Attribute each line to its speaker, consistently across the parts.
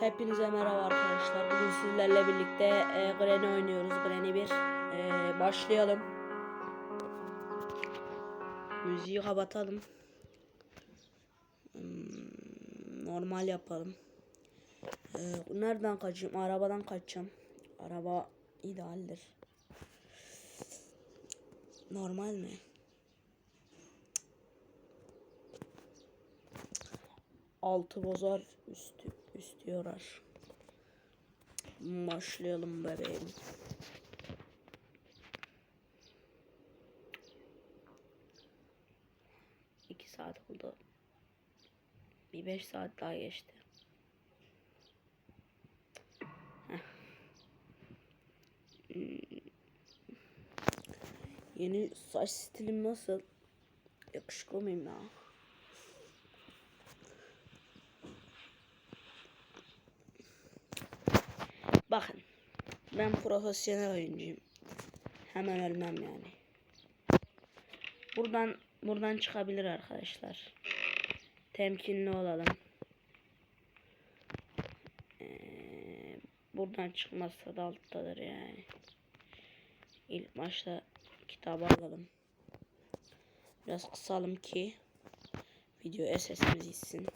Speaker 1: Hepinize merhaba arkadaşlar. Bugün sizlerle birlikte e, Granny oynuyoruz. Granny 1. E, başlayalım. Müziği kapatalım. Hmm, normal yapalım. E, nereden kaçayım? Arabadan kaçacağım. Araba idealdir. Normal mi? Altı bozar, üstü üstü yorar. Başlayalım bebeğim. İki saat oldu. Bir beş saat daha geçti. Hmm. Yeni saç stilim nasıl? Yakışıklı mıyım ya? Bakın. Ben profesyonel oyuncuyum. Hemen ölmem yani. Buradan buradan çıkabilir arkadaşlar. Temkinli olalım. Ee, buradan çıkmazsa da alttadır yani. İlk başta kitabı alalım. Biraz kısalım ki video SS'imiz gitsin.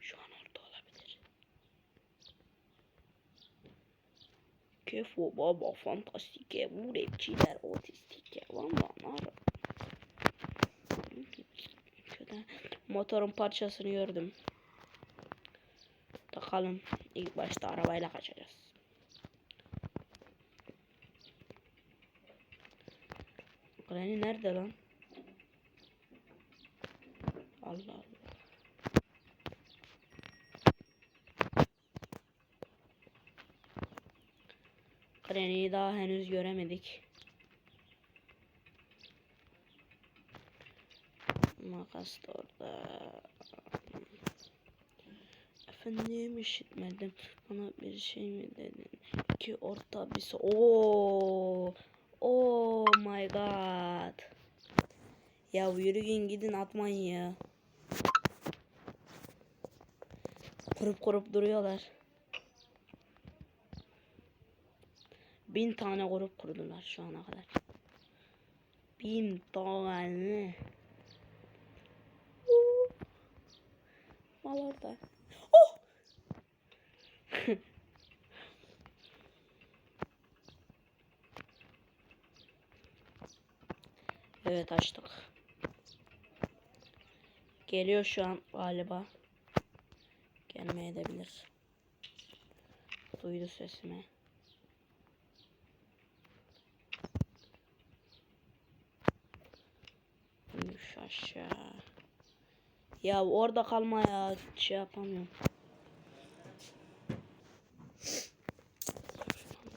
Speaker 1: Şu an orada olabilir. Kefo baba fantastike bu rapçiler otistike nar. Şöyle motorun parçasını gördüm. Takalım. İlk başta arabayla kaçacağız. Granny nerede lan? Allah Allah. Granny'yi daha henüz göremedik. Makas da orada. Efendim işitmedim. Bana bir şey mi dedin? Ki orta bir so Oo. Oh my god. Ya yürüyün gidin atmayın ya. Kurup kurup duruyorlar. Bin tane grup kurdular şu ana kadar. Bin tane. Mal orada. Oh! evet açtık. Geliyor şu an galiba. Gelmeye de bilir. Duydu sesimi. Aşağı. Ya orada kalma ya. Şey yapamıyorum.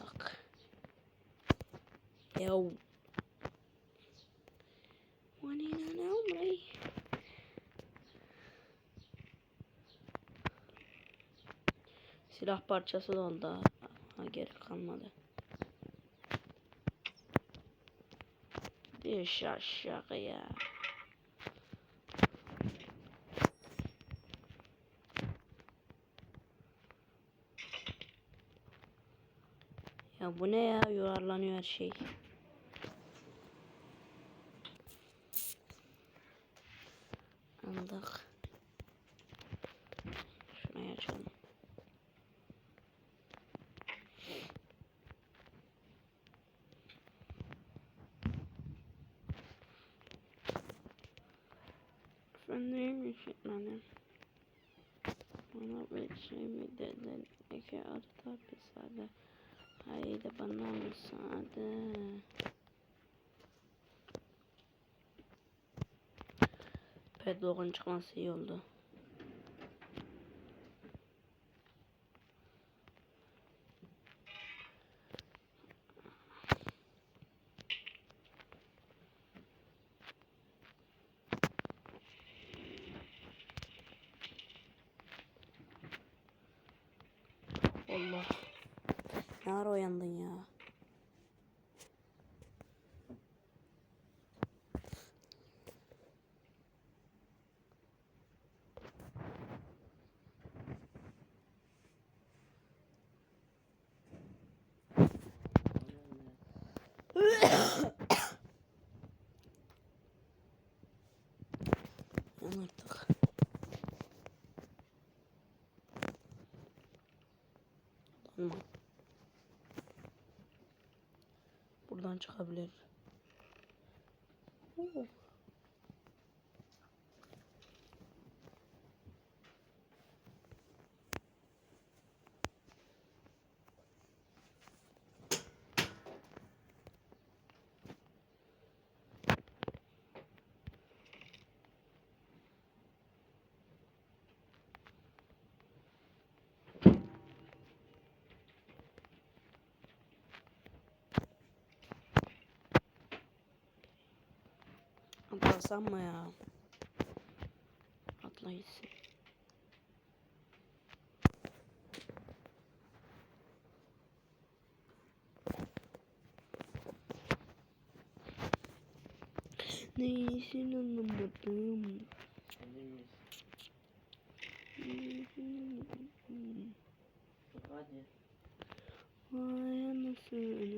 Speaker 1: Bak. Ya. Manina umri. Silah parçası da oldu. ha. Geri kalmadı. Düş aşağıya. Ya bu ne ya? Yuvarlanıyor her şey. Anladık. Şunu açalım. Efendim işitmedim. Bana bir şey mi dedin? İki arta bir sade. Haydi bana müsaade. Pedlock'un çıkması iyi oldu. Allah. Ne ara uyandın ya? Çıkabilir. Atlasam mı ya? Atla gitsin. Neysin anlamadım.
Speaker 2: Hadi.
Speaker 1: Vay anasını.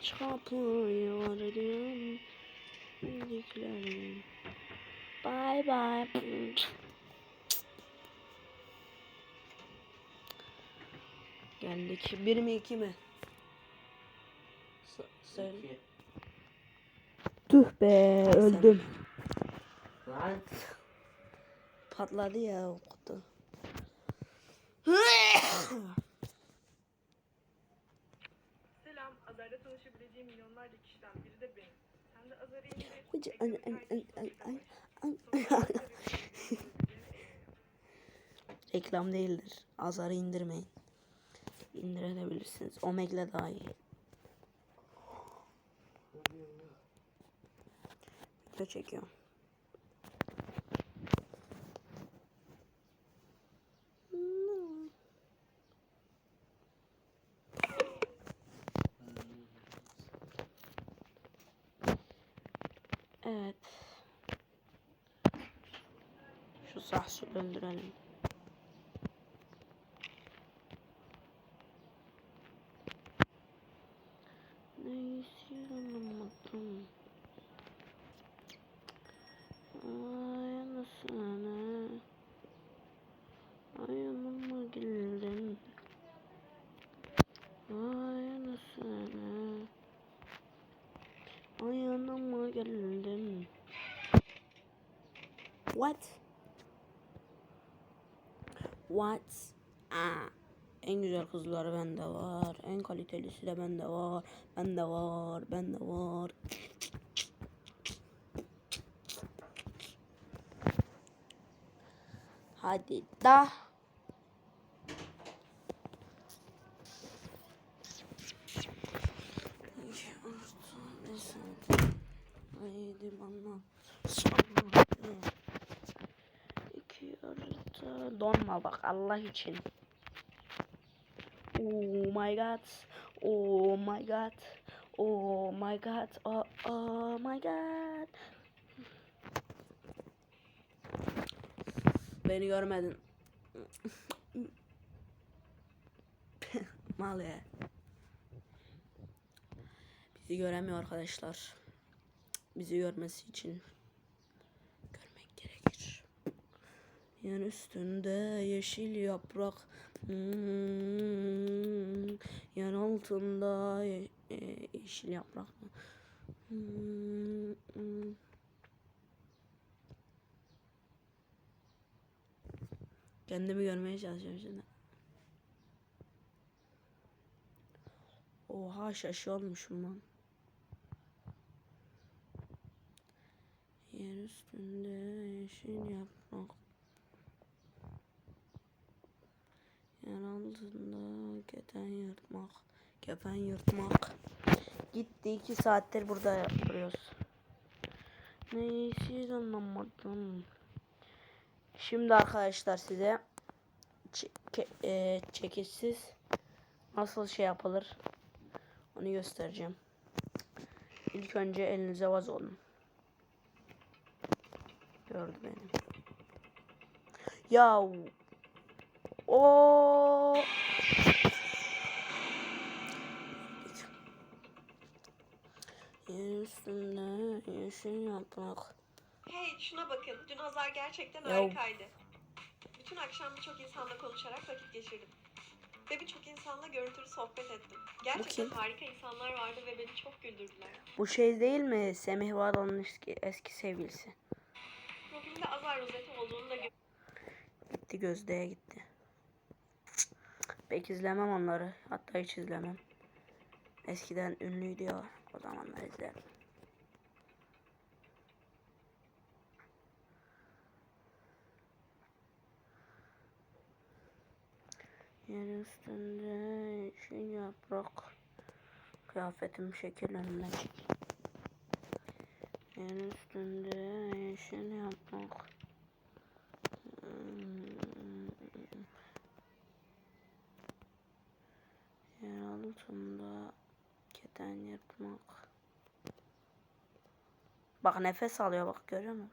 Speaker 1: Aç kapıyı vardım. Bildiklerim. Bye bye. Geldik. Bir mi iki mi? Söyle. Tüh be öldüm.
Speaker 2: Lan.
Speaker 1: Patladı ya o kutu. Ay-
Speaker 3: kaydetmekten
Speaker 1: ay-
Speaker 3: başla.
Speaker 1: ay-
Speaker 3: Sonra Azar'ı
Speaker 1: Reklam değildir. Azarı indirmeyin. İndirebilirsiniz. Omegle daha iyi. Video çekiyorum. Evet. Şu sahsül öldürelim. Neyse anlamadım. Ay anasını. Ay anama geldin. Ay anasını. Ay anama geldin. What? What? Ah. En güzel kızları bende var. En kalitelisi de bende var. Bende var. Bende var. Hadi da. Haydi bana. Harita. Donma bak Allah için. Oh my god. Oh my god. Oh my god. Oh, oh my god. Beni görmedin. Mal ya. Bizi göremiyor arkadaşlar. Bizi görmesi için Yan üstünde yeşil yaprak. Hmm, yan altında ye- e, yeşil yaprak. Hmm, hmm. Kendimi görmeye çalışıyorum şimdi. Oha şaşı olmuşum lan. Yer üstünde yeşil yaprak. Yer altında keten yırtmak. Kefen yırtmak. Gitti iki saattir burada yapıyoruz. Neyse anlamadım. Şimdi arkadaşlar size e, çekişsiz nasıl şey yapılır onu göstereceğim. İlk önce elinize vaz olun. Gördü beni. Ya o Yer üstünde yeşil yaprak.
Speaker 4: Hey şuna bakın. Dün Hazar gerçekten
Speaker 1: Ya-
Speaker 4: harikaydı. Bütün akşam birçok insanla konuşarak vakit geçirdim. Ve birçok insanla görüntülü sohbet ettim. Gerçekten harika insanlar vardı ve beni çok güldürdüler.
Speaker 1: Bu şey değil mi? Semih Varol'un eski, eski sevgilisi.
Speaker 4: Profilinde Azar rozeti olduğunu da gö-
Speaker 1: Gitti Gözde'ye gitti. Pek izlemem onları. Hatta hiç izlemem. Eskiden ünlüydü ya. O zamanlar izlerdim. Yer üstünde yeşil yaprak. Kıyafetim şekil önüne. Yer üstünde yeşil yaprak. Yer altında keten yırtmak. Bak nefes alıyor bak görüyor musun?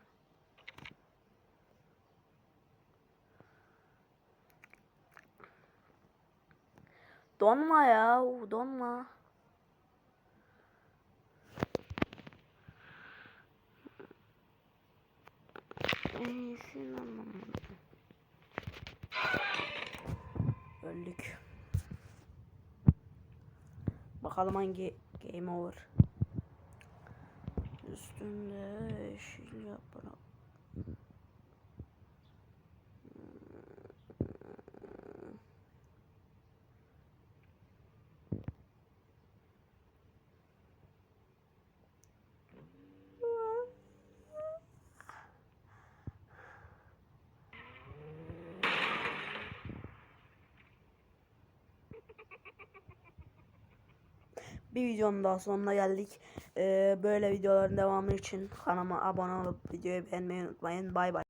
Speaker 1: Donma ya donma. İyisin anlamadım. Bakalım hangi game over. Üstünde yeşil yaprak. Bir videonun daha sonuna geldik. Ee, böyle videoların devamı için kanalıma abone olup videoyu beğenmeyi unutmayın. Bay bay.